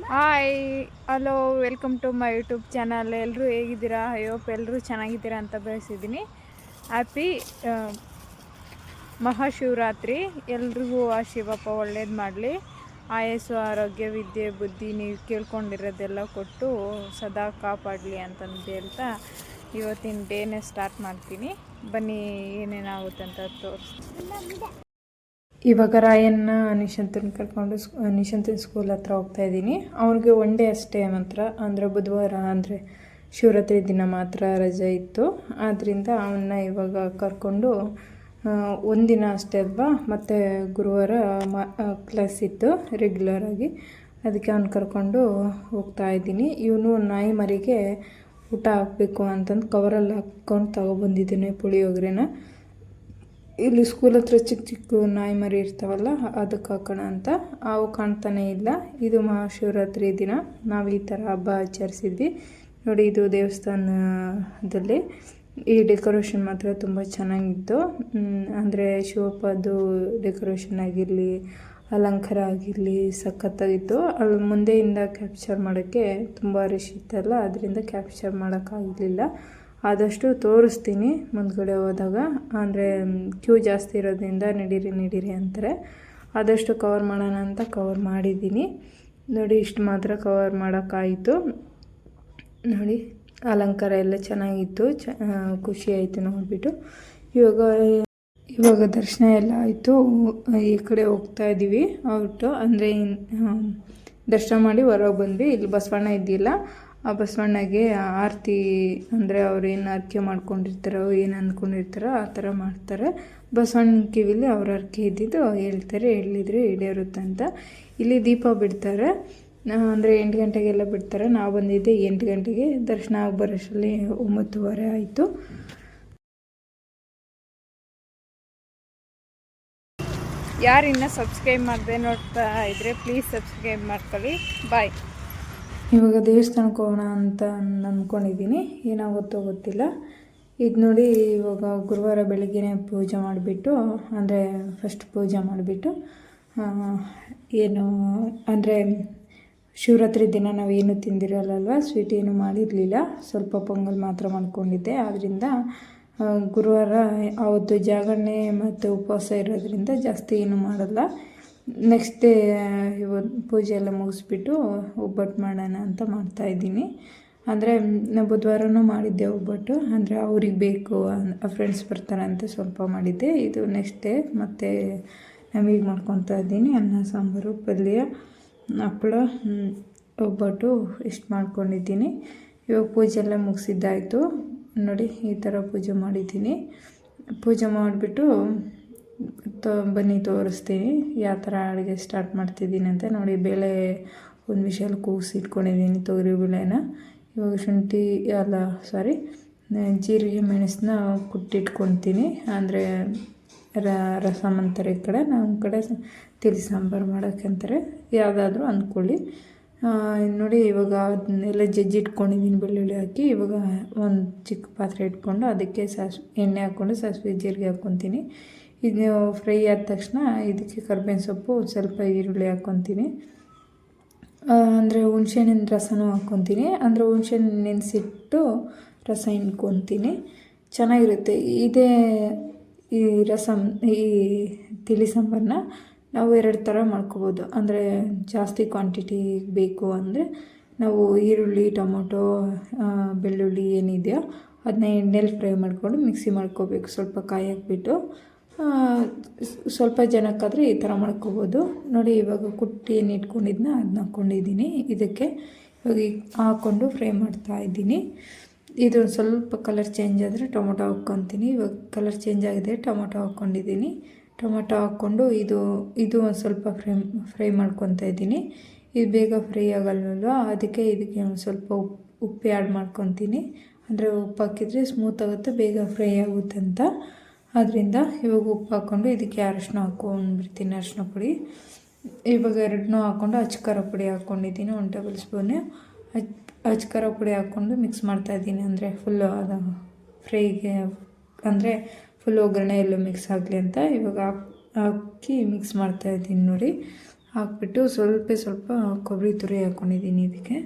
Hi, hello, welcome to my YouTube channel. ಎಲ್ಲರೂ ಹೇಗಿದ್ದೀರಾ? Hope ಎಲ್ಲರೂ ಚೆನ್ನಾಗಿದ್ದೀರಾ ಅಂತ ಬಯಸಿದ್ದೀನಿ. ಹ್ಯಾಪಿ ಮಹಾಶಿವರಾತ್ರಿ. ಎಲ್ರಿಗೂ ಆ ಶಿವಪ್ಪ ಒಳ್ಳೇದು ಮಾಡಲಿ. ಆಯಸ್ಸು, ಆರೋಗ್ಯ, ವಿದ್ಯೆ, ಬುದ್ಧಿ ನೀವು ಕೇಳ್ಕೊಂಡಿರೋದೆಲ್ಲ ಕೊಟ್ಟು ಸದಾ ಕಾಪಾಡಲಿ ಅಂತಂದು ಹೇಳ್ತಾ ಇವತ್ತಿನ ಡೇನೇ ಸ್ಟಾರ್ಟ್ ಮಾಡ್ತೀನಿ. ಬನ್ನಿ ಏನೇನಾಗುತ್ತೆ ಅಂತ ತೋರಿಸ್ತೀನಿ. ಇವಾಗ ರಾಯನ್ನ ನಿಶಾಂತನ ಕರ್ಕೊಂಡು ಸ್ಕೂ ನಿಶಾಂತನ ಸ್ಕೂಲ್ ಹತ್ರ ಹೋಗ್ತಾ ಇದ್ದೀನಿ. ಅವ್ರಿಗೆ ಒನ್ ಡೇ ಅಷ್ಟೇ ಮಾತ್ರ, ಅಂದರೆ ಬುಧವಾರ ಅಂದರೆ ಶಿವರಾತ್ರಿ ದಿನ ಮಾತ್ರ ರಜೆ ಇತ್ತು. ಆದ್ದರಿಂದ ಅವನ್ನ ಇವಾಗ ಕರ್ಕೊಂಡು ಒಂದಿನ ಅಷ್ಟೇ ಅಲ್ವಾ, ಮತ್ತು ಗುರುವಾರ ಮ ಕ್ಲಾಸ್ ಇತ್ತು ರೆಗ್ಯುಲರಾಗಿ ಅದಕ್ಕೆ ಅವ್ನು ಕರ್ಕೊಂಡು ಹೋಗ್ತಾ ಇದ್ದೀನಿ. ಇವನು ನಾಯಿ ಮರಿಗೆ ಊಟ ಹಾಕಬೇಕು ಅಂತಂದು ಕವರಲ್ಲಿ ಹಾಕ್ಕೊಂಡು ತಗೊಬಂದಿದ್ದೀನಿ ಪುಳಿಯೋಗರೆನ. ಇಲ್ಲಿ ಸ್ಕೂಲ್ ಹತ್ರ ಚಿಕ್ಕ ಚಿಕ್ಕ ನಾಯಿ ಮರಿ ಇರ್ತಾವಲ್ಲ, ಅದಕ್ಕೆ ಹಾಕೋಣ ಅಂತ. ಅವು ಕಾಣ್ತಾನೆ ಇಲ್ಲ. ಇದು ಮಹಾಶಿವರಾತ್ರಿ ದಿನ. ನಾವು ಈ ಥರ ಹಬ್ಬ ಆಚರಿಸಿದ್ವಿ. ನೋಡಿ, ಇದು ದೇವಸ್ಥಾನದಲ್ಲಿ. ಈ ಡೆಕೋರೇಷನ್ ಮಾತ್ರ ತುಂಬ ಚೆನ್ನಾಗಿತ್ತು. ಅಂದರೆ ಶಿವಪ್ಪದು ಡೆಕೋರೇಷನ್ ಆಗಿರಲಿ, ಅಲಂಕಾರ ಆಗಿರಲಿ, ಸಖತ್ತಾಗಿತ್ತು. ಅಲ್ಲಿ ಮುಂದೆಯಿಂದ ಕ್ಯಾಪ್ಚರ್ ಮಾಡೋಕ್ಕೆ ತುಂಬ ರಶ್ ಇತ್ತಲ್ಲ, ಅದರಿಂದ ಕ್ಯಾಪ್ಚರ್ ಮಾಡೋಕ್ಕಾಗಲಿಲ್ಲ. ಆದಷ್ಟು ತೋರಿಸ್ತೀನಿ ಮುಂದ್ಗಡೆ ಹೋದಾಗ. ಅಂದರೆ ಕ್ಯೂ ಜಾಸ್ತಿ ಇರೋದ್ರಿಂದ ನಡೀರಿ ನಡೀರಿ ಅಂತಾರೆ. ಆದಷ್ಟು ಕವರ್ ಮಾಡೋಣ ಅಂತ ಕವರ್ ಮಾಡಿದ್ದೀನಿ. ನೋಡಿ, ಇಷ್ಟು ಮಾತ್ರ ಕವರ್ ಮಾಡೋಕ್ಕಾಯಿತು. ನೋಡಿ, ಅಲಂಕಾರ ಎಲ್ಲ ಚೆನ್ನಾಗಿತ್ತು. ಚ ಖುಷಿ ಆಯಿತು ನೋಡಿಬಿಟ್ಟು. ಇವಾಗ ಇವಾಗ ದರ್ಶನ ಎಲ್ಲ ಆಯಿತು. ಈ ಕಡೆ ಹೋಗ್ತಾ ಇದ್ದೀವಿ ಔಟು ಅಂದರೆ ದರ್ಶನ ಮಾಡಿ ಹೊರಗೆ ಬಂದ್ವಿ. ಇಲ್ಲಿ ಬಸವಣ್ಣ ಇದ್ದಿಲ್ಲ. ಆ ಬಸವಣ್ಣಗೆ ಆರತಿ ಅಂದರೆ ಅವ್ರು ಏನು ಅರ್ಕೆ ಮಾಡ್ಕೊಂಡಿರ್ತಾರೋ, ಏನು ಅಂದ್ಕೊಂಡಿರ್ತಾರೋ ಆ ಥರ ಮಾಡ್ತಾರೆ. ಬಸವಣ್ಣ ಕಿವಿಲಿ ಅವ್ರ ಅರ್ಕೆ ಇದ್ದಿದ್ದು ಹೇಳ್ತಾರೆ, ಹೇಳಿದರೆ ಈಡೇರುತ್ತೆ ಅಂತ. ಇಲ್ಲಿ ದೀಪ ಬಿಡ್ತಾರೆ. ಅಂದರೆ ಎಂಟು ಗಂಟೆಗೆಲ್ಲ ಬಿಡ್ತಾರೆ. ನಾವು ಬಂದಿದ್ದೆ ಎಂಟು ಗಂಟೆಗೆ. ದರ್ಶನ ಆಗಿ ಬರೋಷ್ಟರಲ್ಲಿ ಒಂಬತ್ತುವರೆ ಆಯಿತು. ಯಾರು ಇನ್ನೂ ಸಬ್ಸ್ಕ್ರೈಬ್ ಮಾಡದೆ ನೋಡ್ತಾ ಇದ್ದರೆ ಪ್ಲೀಸ್ ಸಬ್ಸ್ಕ್ರೈಬ್ ಮಾಡ್ಕೊಳ್ಳಿ. ಬಾಯ್ ಇವಾಗ ದೇವಸ್ಥಾನಕ್ಕೆ ಹೋಗೋಣ ಅಂತ ಅಂದ್ಕೊಂಡಿದ್ದೀನಿ ಏನಾಗುತ್ತೋ ಗೊತ್ತಿಲ್ಲ. ಇದು ನೋಡಿ ಇವಾಗ ಗುರುವಾರ ಬೆಳಗ್ಗೆನೇ ಪೂಜೆ ಮಾಡಿಬಿಟ್ಟು, ಅಂದರೆ ಫಸ್ಟ್ ಪೂಜೆ ಮಾಡಿಬಿಟ್ಟು ಏನು, ಅಂದರೆ ಶಿವರಾತ್ರಿ ದಿನ ನಾವು ಏನು ತಿಂದಿರಲ್ಲಲ್ವ? ಸ್ವೀಟ್ ಏನು ಮಾಡಿರಲಿಲ್ಲ. ಸ್ವಲ್ಪ ಪೊಂಗಲ್ ಮಾತ್ರ ಮಾಡ್ಕೊಂಡಿದ್ದೆ. ಆದ್ದರಿಂದ ಗುರುವಾರ ಅವತ್ತು ಜಾಗರಣೆ ಮತ್ತು ಉಪವಾಸ ಇರೋದ್ರಿಂದ ಜಾಸ್ತಿ ಏನು ಮಾಡಲ್ಲ. ನೆಕ್ಸ್ಟ್ ಡೇ ಇವತ್ತು ಪೂಜೆ ಎಲ್ಲ ಮುಗಿಸ್ಬಿಟ್ಟು ಒಬ್ಬಟ್ಟು ಮಾಡೋಣ ಅಂತ ಮಾಡ್ತಾಯಿದ್ದೀನಿ ಅಂದರೆ ನಾ ಬುಧವಾರನೂ ಮಾಡಿದ್ದೆ ಒಬ್ಬಟ್ಟು. ಅಂದರೆ, ಅವ್ರಿಗೆ ಬೇಕು ಫ್ರೆಂಡ್ಸ್ ಬರ್ತಾರೆ ಅಂತ ಸ್ವಲ್ಪ ಮಾಡಿದ್ದೆ. ಇದು ನೆಕ್ಸ್ಟ್ ಡೇ ಮತ್ತು ನಮಗೆ ಮಾಡ್ಕೊತಾ ಇದ್ದೀನಿ. ಅನ್ನ, ಸಾಂಬಾರು, ಪಲ್ಯ, ಹಪ್ಪಳ ಒಬ್ಬಟ್ಟು ಇಷ್ಟು ಮಾಡ್ಕೊಂಡಿದ್ದೀನಿ. ಇವಾಗ ಪೂಜೆ ಎಲ್ಲ ಮುಗಿಸಿದ್ದಾಯಿತು. ನೋಡಿ, ಈ ಥರ ಪೂಜೆ ಮಾಡಿದ್ದೀನಿ. ಪೂಜೆ ಮಾಡಿಬಿಟ್ಟು ತೊ, ಬನ್ನಿ ತೋರಿಸ್ತೀನಿ. ಯಾವ ಥರ ಅಡುಗೆ ಸ್ಟಾರ್ಟ್ ಮಾಡ್ತಿದ್ದೀನಿ ಅಂತ ನೋಡಿ, ಬೇಳೆ ಒಂದು ವಿಷಯಲ್ಲಿ ಕೂಗಿಸಿ ಇಟ್ಕೊಂಡಿದ್ದೀನಿ ತೊಗರಿ ಬೇಳೆನ. ಇವಾಗ ಶುಂಠಿ, ಅಲ್ಲ ಸಾರಿ ಜೀರಿಗೆ ಮೆಣಸನ್ನ ಕುಟ್ಟಿಟ್ಕೊತೀನಿ ಅಂದರೆ ರಸಮ್ ಅಂತಾರೆ ಈ ಕಡೆ. ನಮ್ಮ ಕಡೆ ತಿಳಿ ಸಾಂಬಾರು ಮಾಡೋಕ್ಕೆ ಅಂತಾರೆ. ಯಾವುದಾದ್ರೂ ಅಂದ್ಕೊಳ್ಳಿ. ನೋಡಿ, ಇವಾಗ ಅದನ್ನೆಲ್ಲ ಜಜ್ಜಿಟ್ಕೊಂಡಿದ್ದೀನಿ ಬೆಳ್ಳುಳ್ಳಿ ಹಾಕಿ. ಇವಾಗ ಒಂದು ಚಿಕ್ಕ ಪಾತ್ರೆ ಇಟ್ಕೊಂಡು ಅದಕ್ಕೆ ಸಾಸ್, ಎಣ್ಣೆ ಹಾಕ್ಕೊಂಡು ಸಾಸಿವೆ, ಜೀರಿಗೆ ಹಾಕ್ಕೊತೀನಿ ಇದು ಫ್ರೈ ಆದ ತಕ್ಷಣ ಇದಕ್ಕೆ ಕರ್ಬೇವಿನ ಸೊಪ್ಪು ಸ್ವಲ್ಪ ಈರುಳ್ಳಿ ಹಾಕ್ಕೊತೀನಿ. ಅಂದರೆ ಹುಣ್ಸೆಹಣ್ಣಿನ ರಸನೂ ಹಾಕ್ಕೊತೀನಿ. ಅಂದರೆ ಹುಣ್ಸೆಹಣ್ಣು ನೆನೆಸಿಟ್ಟು ರಸ ಹಿಂಡ್ಕೊತೀನಿ. ಚೆನ್ನಾಗಿರುತ್ತೆ. ಇದೇ ಈ ರಸಮ್ ಈ ತಿಳಿ ಸಾಂಬಾರನ್ನ ನಾವು ಎರಡು ಥರ ಮಾಡ್ಕೋಬೋದು. ಅಂದರೆ ಜಾಸ್ತಿ ಕ್ವಾಂಟಿಟಿ ಬೇಕು ಅಂದರೆ ನಾವು ಈರುಳ್ಳಿ, ಟೊಮೊಟೊ ಬೆಳ್ಳುಳ್ಳಿ ಏನಿದೆಯೋ ಅದನ್ನ ಎಣ್ಣೆಲಿ ಫ್ರೈ ಮಾಡಿಕೊಂಡು ಮಿಕ್ಸಿ ಮಾಡ್ಕೋಬೇಕು. ಸ್ವಲ್ಪ ಕಾಯಿ ಹಾಕ್ಬಿಟ್ಟು ಸ್ವಲ್ಪ ಜನಕ್ಕಾದರೆ ಈ ಥರ ಮಾಡ್ಕೋಬೋದು. ನೋಡಿ, ಇವಾಗ ಕುಟ್ಟಿ ಏನು ಇಟ್ಕೊಂಡಿದ್ದನ್ನ ಅದನ್ನ ಹಾಕ್ಕೊಂಡಿದ್ದೀನಿ. ಇದಕ್ಕೆ ಇವಾಗ ಹಾಕ್ಕೊಂಡು ಫ್ರೈ ಮಾಡ್ತಾ ಇದ್ದೀನಿ. ಇದು ಸ್ವಲ್ಪ ಕಲರ್ ಚೇಂಜ್ ಆದರೆ ಟೊಮೊಟೊ ಹಾಕ್ಕೊತೀನಿ. ಇವಾಗ ಕಲರ್ ಚೇಂಜ್ ಆಗಿದೆ, ಟೊಮೊಟೊ ಹಾಕ್ಕೊಂಡಿದ್ದೀನಿ. ಟೊಮೊಟೊ ಹಾಕ್ಕೊಂಡು ಇದು ಇದು ಒಂದು ಸ್ವಲ್ಪ ಫ್ರೈ ಫ್ರೈ ಮಾಡ್ಕೊತಾ ಇದ್ದೀನಿ. ಇದು ಬೇಗ ಫ್ರೈ ಆಗಲ್ವಲ್ವ? ಅದಕ್ಕೆ ಇದಕ್ಕೆ ಒಂದು ಸ್ವಲ್ಪ ಉಪ್ಪು ಉಪ್ಪು ಆ್ಯಡ್ ಮಾಡ್ಕೊತೀನಿ. ಅಂದರೆ ಉಪ್ಪು ಹಾಕಿದರೆ ಸ್ಮೂತ್ ಆಗುತ್ತೆ, ಬೇಗ ಫ್ರೈ ಆಗುತ್ತೆ ಅಂತ. ಆದ್ದರಿಂದ ಇವಾಗ ಉಪ್ಪು ಹಾಕ್ಕೊಂಡು ಇದಕ್ಕೆ ಅರಶಿನ ಹಾಕ್ಕೊಂಡ್ಬಿಡ್ತೀನಿ, ಅರಶಿನ ಪುಡಿ. ಇವಾಗ ಎರಡನ್ನೂ ಹಾಕ್ಕೊಂಡು ಅಚ್ಕಾರ ಪುಡಿ ಹಾಕ್ಕೊಂಡಿದ್ದೀನಿ ಒನ್ ಟೇಬಲ್ ಸ್ಪೂನು. ಹಚ್ ಅಚ್ಕಾರ ಪುಡಿ ಹಾಕ್ಕೊಂಡು ಮಿಕ್ಸ್ ಮಾಡ್ತಾಯಿದ್ದೀನಿ ಅಂದರೆ ಫುಲ್ಲು ಅದು ಫ್ರೈಗೆ, ಅಂದರೆ ಫುಲ್ ಒಗ್ಗರಣೆ ಎಲ್ಲೂ ಮಿಕ್ಸ್ ಆಗಲಿ ಅಂತ ಇವಾಗ ಹಾಕಿ ಮಿಕ್ಸ್ ಮಾಡ್ತಾಯಿದ್ದೀನಿ ನೋಡಿ. ಹಾಕ್ಬಿಟ್ಟು ಸ್ವಲ್ಪ ಸ್ವಲ್ಪ ಕೊಬ್ಬರಿ ತುರಿ ಹಾಕ್ಕೊಂಡಿದ್ದೀನಿ ಇದಕ್ಕೆ.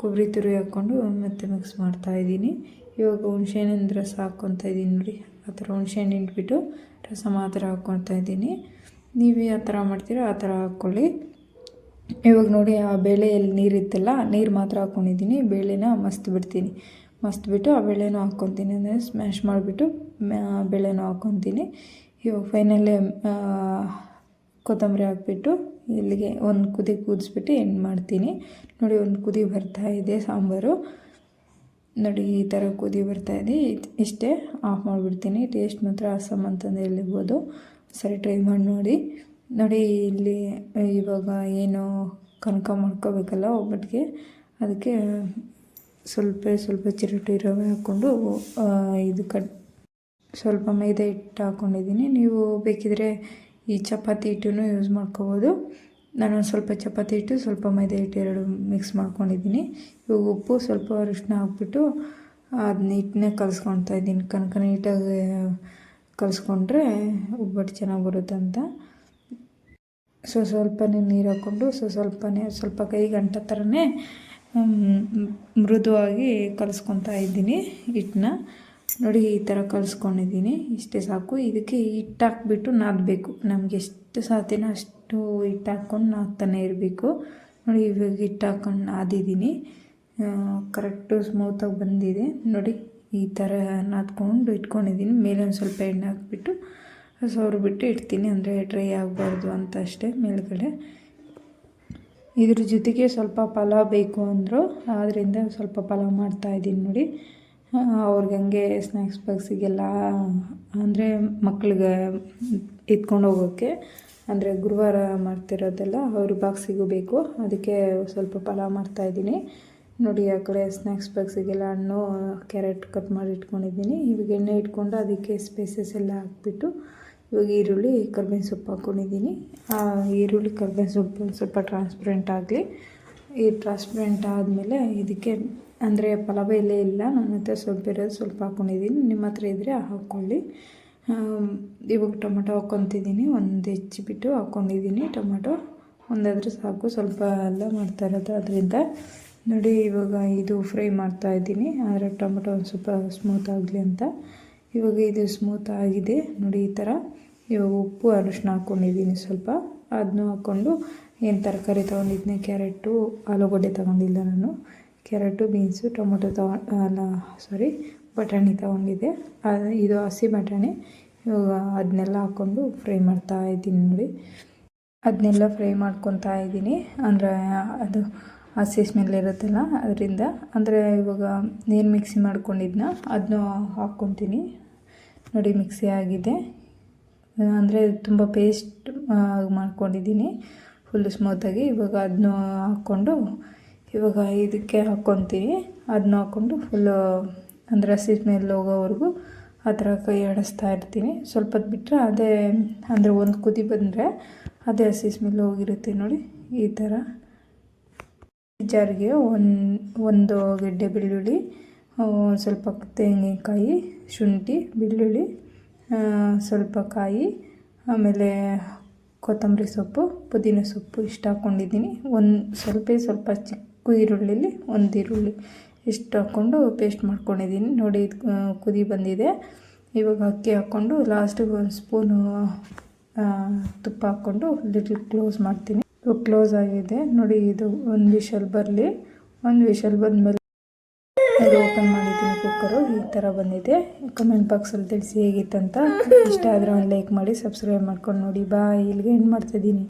ಕೊಬ್ಬರಿ ತುರಿ ಹಾಕ್ಕೊಂಡು ಮತ್ತೆ ಮಿಕ್ಸ್ ಮಾಡ್ತಾಯಿದ್ದೀನಿ ಇವಾಗ ಹುಣ್ಸೆಹಣ್ಣಿನ ರಸ ಹಾಕ್ಕೊತಾ ಇದ್ದೀನಿ ನೋಡಿ. ಆ ಥರ ಇಟ್ಬಿಟ್ಟು ಹಿಂಡ್ಬಿಟ್ಟು ಆ ಥರ ಹಾಕ್ಕೊಳ್ತಾ ಇದ್ದೀನಿ. ನೀವು ಯಾವ ಥರ ಮಾಡ್ತೀರೋ, ಆ ಥರ ಹಾಕ್ಕೊಳ್ಳಿ. ಇವಾಗ ನೋಡಿ, ಆ ಬೇಳೆಯಲ್ಲಿ ನೀರಿತ್ತಲ್ಲ, ನೀರು ಮಾತ್ರ ಹಾಕ್ಕೊಂಡಿದ್ದೀನಿ. ಬೇಳೆನ ಮಸ್ತ್ ಬಿಡ್ತೀನಿ. ಮಸ್ತ್ ಬಿಟ್ಟು ಆ ಬೇಳೆನೂ ಹಾಕ್ಕೊತೀನಿ ಅಂದರೆ ಸ್ಮ್ಯಾಶ್ ಮಾಡಿಬಿಟ್ಟು ಬೇಳೆನೂ ಹಾಕ್ಕೊತೀನಿ ಇವಾಗ ಫೈನಲಿ ಕೊತ್ತಂಬರಿ ಹಾಕ್ಬಿಟ್ಟು ಇಲ್ಲಿಗೆ ಒಂದು ಕುದಿ ಕುದಿಸ್ಬಿಟ್ಟು ಎಂಡ್ ಮಾಡ್ತೀನಿ. ನೋಡಿ, ಒಂದು ಕುದಿ ಬರ್ತಾ ಇದೆ ಸಾಂಬಾರು. ನೋಡಿ, ಈ ಥರ ಕುದಿ ಬರ್ತಾ ಇದೆ. ಇಷ್ಟೇ ಆಫ್ ಮಾಡಿಬಿಡ್ತೀನಿ. ಟೇಸ್ಟ್ ಮಾತ್ರ ಅಸಮ್ ಅಂತಂದು ಹೇಳ್ಬೋದು ಸರಿ, ಟ್ರೈ ಮಾಡಿ ನೋಡಿ. ನೋಡಿ, ಇಲ್ಲಿ ಇವಾಗ ಏನು ಕನಕ ಮಾಡ್ಕೋಬೇಕಲ್ಲ ಒಬ್ಬಟ್ಟಿಗೆ ಅದಕ್ಕೆ ಸ್ವಲ್ಪ ಸ್ವಲ್ಪ ಚಿರಟಿ ರವೆ ಹಾಕ್ಕೊಂಡು ಇದು ಕಟ್ ಸ್ವಲ್ಪ ಮೈದಾ ಹಿಟ್ಟು ಹಾಕ್ಕೊಂಡಿದ್ದೀನಿ ನೀವು ಬೇಕಿದ್ರೆ ಈ ಚಪಾತಿ ಹಿಟ್ಟನ್ನು ಯೂಸ್ ಮಾಡ್ಕೋಬೋದು. ನಾನು ಒಂದು ಸ್ವಲ್ಪ ಚಪಾತಿ ಹಿಟ್ಟು, ಸ್ವಲ್ಪ ಮೈದಾ ಹಿಟ್ಟು ಎರಡು ಮಿಕ್ಸ್ ಮಾಡ್ಕೊಂಡಿದ್ದೀನಿ. ಇವಾಗ ಉಪ್ಪು ಸ್ವಲ್ಪ ಅರಿಶಿನ ಹಾಕ್ಬಿಟ್ಟು ಅದನ್ನ ಹಿಟ್ಟನ್ನೇ ಕಲಿಸ್ಕೊಳ್ತಾ ಇದ್ದೀನಿ. ಕನಕ ನೀಟಾಗಿ ಕಲಿಸ್ಕೊಂಡ್ರೆ ಒಬ್ಬಟ್ಟು ಚೆನ್ನಾಗಿ ಬರುತ್ತಂತ ಸೊ, ಸ್ವಲ್ಪನೇ ನೀರು ಹಾಕ್ಕೊಂಡು, ಸೊ, ಸ್ವಲ್ಪನೇ, ಸ್ವಲ್ಪ ಕೈ ಗಂಟ ಥರನೇ ಮೃದುವಾಗಿ ಕಲಿಸ್ಕೊತಾ ಇದ್ದೀನಿ ಹಿಟ್ಟನ್ನ. ನೋಡಿ, ಈ ಥರ ಕಲಿಸ್ಕೊಂಡಿದ್ದೀನಿ. ಇಷ್ಟೇ ಸಾಕು. ಇದಕ್ಕೆ ಹಿಟ್ಟು ಹಾಕ್ಬಿಟ್ಟು ನಾದಬೇಕು. ನಮಗೆ ಎಷ್ಟು ಸಾಧ್ಯನೋ ಅಷ್ಟು ಹಿಟ್ಟು ಹಾಕ್ಕೊಂಡು ನಾದ್ತಾನೆ ಇರಬೇಕು. ನೋಡಿ, ಇವಾಗ ಹಿಟ್ಟು ಹಾಕ್ಕೊಂಡು ನಾದಿದ್ದೀನಿ. ಕರೆಕ್ಟು ಸ್ಮೂತಾಗಿ ಬಂದಿದೆ. ನೋಡಿ, ಈ ಥರ ನಾದ್ಕೊಂಡು ಇಟ್ಕೊಂಡಿದ್ದೀನಿ. ಮೇಲೆ ಒಂದು ಸ್ವಲ್ಪ ಎಣ್ಣೆ ಹಾಕ್ಬಿಟ್ಟು ಸೌರು ಬಿಟ್ಟು ಇಡ್ತೀನಿ. ಅಂದರೆ ಡ್ರೈ ಆಗಬಾರ್ದು ಅಂತ ಅಷ್ಟೇ ಮೇಲುಗಡೆ. ಇದ್ರ ಜೊತೆಗೆ ಸ್ವಲ್ಪ ಪಲಾವ್ ಬೇಕು ಅಂದರು. ಆದ್ದರಿಂದ ಸ್ವಲ್ಪ ಪಲಾವ್ ಮಾಡ್ತಾಯಿದ್ದೀನಿ ನೋಡಿ. ಅವ್ರಿಗೆ ಹಂಗೆ ಸ್ನ್ಯಾಕ್ಸ್ ಬಾಕ್ಸಿಗೆಲ್ಲ ಅಂದರೆ ಮಕ್ಳಿಗೆ ಎತ್ಕೊಂಡು ಹೋಗೋಕ್ಕೆ ಅಂದರೆ ಗುರುವಾರ ಮಾಡ್ತಿರೋದೆಲ್ಲ ಅವ್ರ ಬಾಕ್ಸಿಗೂ ಬೇಕು. ಅದಕ್ಕೆ ಸ್ವಲ್ಪ ಪಲಾವ್ ಮಾಡ್ತಾಯಿದ್ದೀನಿ ನೋಡಿ ಆ ಕಡೆ ಸ್ನ್ಯಾಕ್ಸ್ ಬಾಕ್ಸಿಗೆಲ್ಲ ಹಣ್ಣು ಕ್ಯಾರೆಟ್ ಕಟ್ ಮಾಡಿ ಇಟ್ಕೊಂಡಿದ್ದೀನಿ. ಇವಾಗ ಎಣ್ಣೆ ಇಟ್ಕೊಂಡು ಅದಕ್ಕೆ ಸ್ಪೈಸಸ್ ಎಲ್ಲ ಹಾಕ್ಬಿಟ್ಟು ಇವಾಗ ಈರುಳ್ಳಿ, ಕರ್ಬೇವಿನ ಸೊಪ್ಪು ಹಾಕ್ಕೊಂಡಿದ್ದೀನಿ ಈರುಳ್ಳಿ, ಕರ್ಬೇವಿನ ಸೊಪ್ಪು ಸ್ವಲ್ಪ ಟ್ರಾನ್ಸ್ಪರೆಂಟ್ ಆಗಲಿ. ಈ ಟ್ರಾನ್ಸ್ಪರೆಂಟ್ ಆದಮೇಲೆ ಇದಕ್ಕೆ ಅಂದರೆ ಪಲಾವ್ ಎಲೆ ಇಲ್ಲ. ನನ್ನ ಹತ್ರ ಸ್ವಲ್ಪ ಇರೋದು ಸ್ವಲ್ಪ ಹಾಕ್ಕೊಂಡಿದ್ದೀನಿ ನಿಮ್ಮ ಹತ್ರ ಇದ್ದರೆ ಹಾಕ್ಕೊಳ್ಳಿ ಇವಾಗ ಟೊಮೊಟೊ ಹಾಕ್ಕೊತಿದ್ದೀನಿ. ಒಂದು ಹೆಚ್ಚಿಬಿಟ್ಟು ಹಾಕ್ಕೊಂಡಿದ್ದೀನಿ ಟೊಮೊಟೊ ಒಂದಾದರೆ ಸಾಕು. ಸ್ವಲ್ಪ ಎಲ್ಲ ಮಾಡ್ತಾ ಇರೋದು. ಅದರಿಂದ ನೋಡಿ, ಇವಾಗ ಇದು ಫ್ರೈ ಮಾಡ್ತಾ ಇದ್ದೀನಿ. ಆದರೆ ಟೊಮೊಟೊ ಒಂದು ಸ್ವಲ್ಪ ಸ್ಮೂತ್ ಆಗಲಿ ಅಂತ. ಇವಾಗ ಇದು ಸ್ಮೂತ್ ಆಗಿದೆ. ನೋಡಿ, ಈ ಥರ ಇವಾಗ ಉಪ್ಪು, ಅರಿಶಿನ ಹಾಕ್ಕೊಂಡಿದ್ದೀನಿ ಸ್ವಲ್ಪ. ಅದನ್ನೂ ಹಾಕ್ಕೊಂಡು ಏನು ತರಕಾರಿ ತೊಗೊಂಡಿದ್ದೀನಿ ಕ್ಯಾರೆಟು, ಆಲೂಗಡ್ಡೆ ತೊಗೊಂಡಿಲ್ಲ ನಾನು. ಕ್ಯಾರೆಟು ಬೀನ್ಸು, ಟೊಮೊಟೊ ತಗೊ ಸಾರಿ ಬಟಾಣಿ ತೊಗೊಂಡಿದ್ದೆ. ಇದು ಹಸಿ ಬಟಾಣಿ. ಅದನ್ನೆಲ್ಲ ಹಾಕ್ಕೊಂಡು ಫ್ರೈ ಮಾಡ್ತಾ ಇದ್ದೀನಿ ನೋಡಿ. ಅದನ್ನೆಲ್ಲ ಫ್ರೈ ಮಾಡ್ಕೊತಾ ಇದ್ದೀನಿ. ಅಂದರೆ, ಅದು ಹಸಿ ಸ್ಮೆಲ್ ಇರುತ್ತಲ್ಲ, ಅದರಿಂದ. ಅಂದರೆ, ಇವಾಗ ಏನು ಮಿಕ್ಸಿ ಮಾಡ್ಕೊಂಡಿದ್ನ ಅದನ್ನು ಹಾಕ್ಕೊತೀನಿ. ನೋಡಿ ಮಿಕ್ಸಿ ಆಗಿದೆ. ಅಂದರೆ, ತುಂಬ ಪೇಸ್ಟ್ ಮಾಡ್ಕೊಂಡಿದ್ದೀನಿ. ಫುಲ್ಲು ಸ್ಮೂತಾಗಿ ಇವಾಗ ಅದನ್ನು ಹಾಕ್ಕೊಂಡು ಇವಾಗ ಇದಕ್ಕೆ ಹಾಕ್ಕೊತೀವಿ. ಅದನ್ನ ಹಾಕ್ಕೊಂಡು ಫುಲ್ಲು ಅಂದರೆ ಹಸಿ ಮೇಲೆ ಹೋಗೋವರೆಗೂ ಆ ಥರ ಕೈ ಆಡಿಸ್ತಾ ಇರ್ತೀನಿ. ಸ್ವಲ್ಪ ಹೊತ್ತು ಬಿಟ್ಟರೆ ಅದೇ, ಅಂದರೆ ಒಂದು ಕುದಿ ಬಂದರೆ ಅದೇ ಹಸಿ ಸ್ಮೆಲ್ ಹೋಗಿರುತ್ತೆ ನೋಡಿ ಈ ಥರ. ಜಾರಿಗೆ ಒಂದು ಒಂದು ಗೆಡ್ಡೆ ಬೆಳ್ಳುಳ್ಳಿ ಸ್ವಲ್ಪ ತೆಂಗಿನಕಾಯಿ, ಶುಂಠಿ, ಬೆಳ್ಳುಳ್ಳಿ ಸ್ವಲ್ಪ ಕಾಯಿ, ಆಮೇಲೆ ಕೊತ್ತಂಬರಿ ಸೊಪ್ಪು, ಪುದೀನ ಸೊಪ್ಪು ಇಷ್ಟು ಹಾಕ್ಕೊಂಡಿದ್ದೀನಿ ಒಂದು, ಸ್ವಲ್ಪ ಸ್ವಲ್ಪ ಚಿಕ್ಕ ಈರುಳ್ಳಿಲಿ ಒಂದು ಈರುಳ್ಳಿ ಇಷ್ಟು ಹಾಕ್ಕೊಂಡು ಪೇಸ್ಟ್ ಮಾಡ್ಕೊಂಡಿದ್ದೀನಿ. ನೋಡಿ, ಇದು ಕುದಿ ಬಂದಿದೆ. ಇವಾಗ ಅಕ್ಕಿ ಹಾಕ್ಕೊಂಡು ಲಾಸ್ಟಿಗೆ ಒಂದು ಸ್ಪೂನು ತುಪ್ಪ ಹಾಕ್ಕೊಂಡು ಲಿಟ್ಲ್ ಕ್ಲೋಸ್ ಮಾಡ್ತೀನಿ. ಕ್ಲೋಸ್ ಆಗಿದೆ. ನೋಡಿ, ಇದು ಒಂದು ವಿಷಲ್ ಬರಲಿ. ಒಂದು ವಿಷಲ್ ಬಂದಮೇಲೆ ಇದು ಓಪನ್ ಮಾಡಿದ್ದೀನಿ ಕುಕ್ಕರು ಈ ಥರ ಬಂದಿದೆ. ಕಮೆಂಟ್ ಬಾಕ್ಸಲ್ಲಿ ತಿಳಿಸಿ ಹೇಗಿತ್ತಂತ ಇಷ್ಟ ಆದರೆ ಒಂದು ಲೈಕ್ ಮಾಡಿ ಸಬ್ಸ್ಕ್ರೈಬ್ ಮಾಡ್ಕೊಂಡು ನೋಡಿ. ಬಾಯ್ ಇಲ್ಲಿಗೆ ಏನು ಮಾಡ್ತಿದ್ದೀನಿ